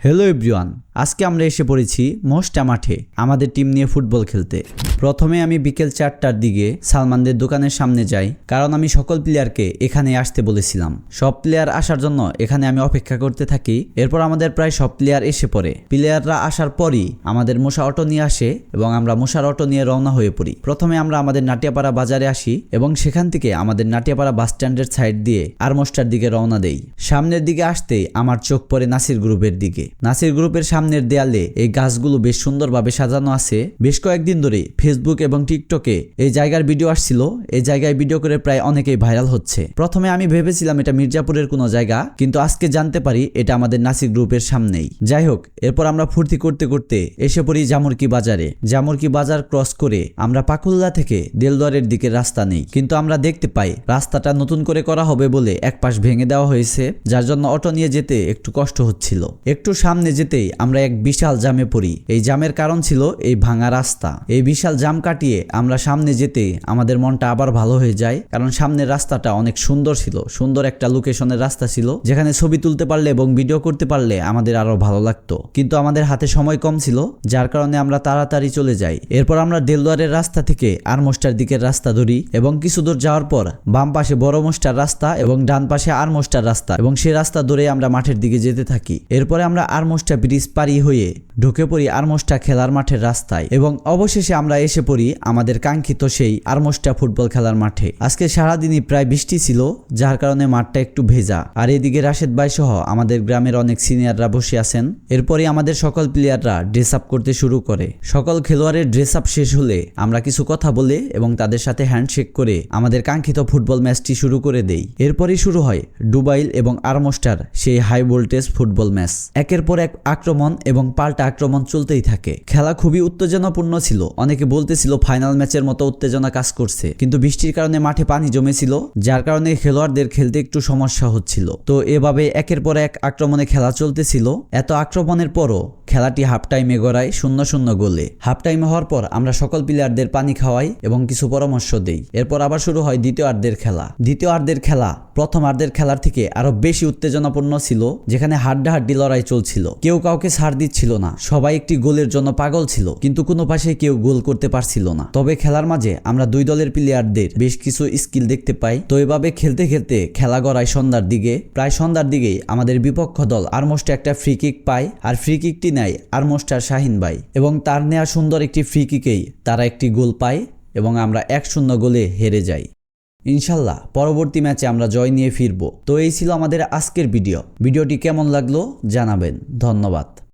Hello everyone আজকে আমরা এসে পড়েছি মোস্টা মাঠে আমাদের টিম নিয়ে ফুটবল খেলতে। প্রথমে আমি বিকেল চারটার দিকে সালমানদের দোকানের সামনে যাই, কারণ আমি সকল প্লেয়ারকে এখানে আসতে বলেছিলাম। সব প্লেয়ার আসার জন্য এখানে আমি অপেক্ষা করতে থাকি, এরপর আমাদের প্রায় সব প্লেয়ার এসে পড়ে। প্লেয়াররা আসার পরই আমাদের মশা অটো নিয়ে আসে এবং আমরা মশার অটো নিয়ে রওনা হয়ে পড়ি। প্রথমে আমরা আমাদের নাটিয়াপাড়া বাজারে আসি এবং সেখান থেকে আমাদের নাটিয়াপাড়া বাস স্ট্যান্ডের সাইড দিয়ে আরমোস্টার দিকে রওনা দেই। সামনের দিকে আসতেই আমার চোখ পড়ে নাসির গ্রুপের দিকে। নাসির গ্রুপের সামনের দেয়ালে এই গাছগুলো বেশ সুন্দরভাবে সাজানো আছে। বেশ কয়েকদিন ধরে ফেসবুক এবং টিকটকে এই জায়গার ভিডিও আসছিল। এই জায়গায় ভিডিও করে প্রায় অনেকেই ভাইরাল হচ্ছে। প্রথমে আমি ভেবেছিলাম এটা মির্জাপুরের কোনো জায়গা, কিন্তু আজকে জানতে পারি এটা আমাদের নাসির গ্রুপের সামনেই। যাই হোক, এরপর আমরা ফুর্তি করতে করতে এসে পড়ি জামুরকি বাজারে। জামুরকি বাজার ক্রস করে আমরা পাকুল্লা থেকে দেলদুয়ারের দিকে রাস্তা নেই। কিন্তু আমরা দেখতে পাই রাস্তাটা নতুন করে করা হবে বলে এক পাশ ভেঙে দেওয়া হয়েছে, যার জন্য অটো নিয়ে যেতে একটু কষ্ট হচ্ছিল। একটু সামনে যেতেই আমরা এক বিশাল জামে পড়ি। এই জামের কারণ ছিল এই ভাঙা রাস্তা। এই বিশাল জাম কাটিয়ে আমরা সামনে যেতে আমাদের মনটা আবার ভালো হয়ে যায়, কারণ সামনের রাস্তাটা অনেক সুন্দর ছিল। সুন্দর একটা লোকেশনের রাস্তা ছিল, যেখানে ছবি তুলতে পারলে এবং ভিডিও করতে পারলে আমাদের আরও ভালো লাগতো। কিন্তু আমাদের হাতে সময় কম ছিল, যার কারণে আমরা তাড়াতাড়ি চলে যাই। এরপর আমরা দেলদুয়ারের রাস্তা থেকে আরমোস্টার দিকের রাস্তা ধরি এবং কিছু দূর যাওয়ার পর বাম পাশে বড় মোস্টার রাস্তা এবং ডান পাশে আরমোস্টার রাস্তা এবং সেই রাস্তা ধরে আমরা মাঠের দিকে যেতে থাকি। এরপরে আমরা আরমোস্টা ব্রিজ পারি হয়ে ঢুকে পড়ি আরমোস্টা খেলার মাঠের রাস্তায় এবং অবশেষে আমরা এসে পড়ি আমাদের কাঙ্ক্ষিত সেই আরমোস্টা ফুটবল খেলার মাঠে। আজকে সারাদিনই প্রায় বৃষ্টি ছিল, যার কারণে মাঠটা একটু ভেজা। আর এদিকে রাশেদ ভাই সহ আমাদের গ্রামের অনেক সিনিয়ররা বসে আছেন। এরপরে আমাদের সকল প্লেয়াররা ড্রেস আপ করতে শুরু করে। সকল খেলোয়াড়ের ড্রেস আপ শেষ হলে আমরা কিছু কথা বলে এবং তাদের সাথে হ্যান্ডশেক করে আমাদের কাঙ্ক্ষিত ফুটবল ম্যাচটি শুরু করে দেই। এরপরই শুরু হয় ডুবাইল এবং আরমোস্টার সেই হাই ভোল্টেজ ফুটবল ম্যাচ। একের পর এক আক্রমণ এবং পাল্টা আক্রমণ চলতেই থাকে। খেলা খুবই উত্তেজনাপূর্ণ ছিল। অনেকে বলতেছিল, ফাইনাল ম্যাচের মতো উত্তেজনা কাজ করছে। কিন্তু বৃষ্টির কারণে মাঠে পানি জমেছিল, যার কারণে খেলোয়াড়দের খেলতে একটু সমস্যা হচ্ছিল। তো এভাবে একের পর এক আক্রমণে খেলা চলতেছিল। এত আক্রমণের পরও খেলাটি হাফ টাইমে গড়ায় শূন্য শূন্য গোলে। হাফ টাইমে হওয়ার পর আমরা সকল প্লেয়ারদের পানি খাওয়াই এবং কিছু পরামর্শ দেই। এরপর আবার শুরু হয় দ্বিতীয় আর্ধের খেলা। দ্বিতীয় আর্ধের খেলা প্রথম আর্ধের খেলার থেকে আরও বেশি উত্তেজনাপূর্ণ ছিল, যেখানে হাড্ডাহাড্ডি লড়াই চলছিল। কেউ কাউকে ছাড় দিচ্ছিল না, সবাই একটি গোলের জন্য পাগল ছিল, কিন্তু কোনো পাশে কেউ গোল করতে পারছিল না। তবে খেলার মাঝে আমরা দুই দলের প্লেয়ারদের বেশ কিছু স্কিল দেখতে পাই। তো এভাবে খেলতে খেলতে খেলা গড়ায় সন্ধ্যার দিকে, প্রায় সন্ধ্যার দিকেই আমাদের বিপক্ষ দল আরমোস্ট একটা ফ্রি কিক পায়। আর ফ্রি কিকটি নেয় আরমোস্টার শাহিন ভাই। এবং তার নেয়া সুন্দর একটি ফ্রি কিকেই তারা একটি গোল পায় এবং আমরা এক শূন্য গোলে হেরে যাই। ইনশাল্লাহ, পরবর্তী ম্যাচে আমরা জয় নিয়ে ফিরবো। তো এই ছিল আমাদের আজকের ভিডিও। ভিডিওটি কেমন লাগল জানাবেন। ধন্যবাদ।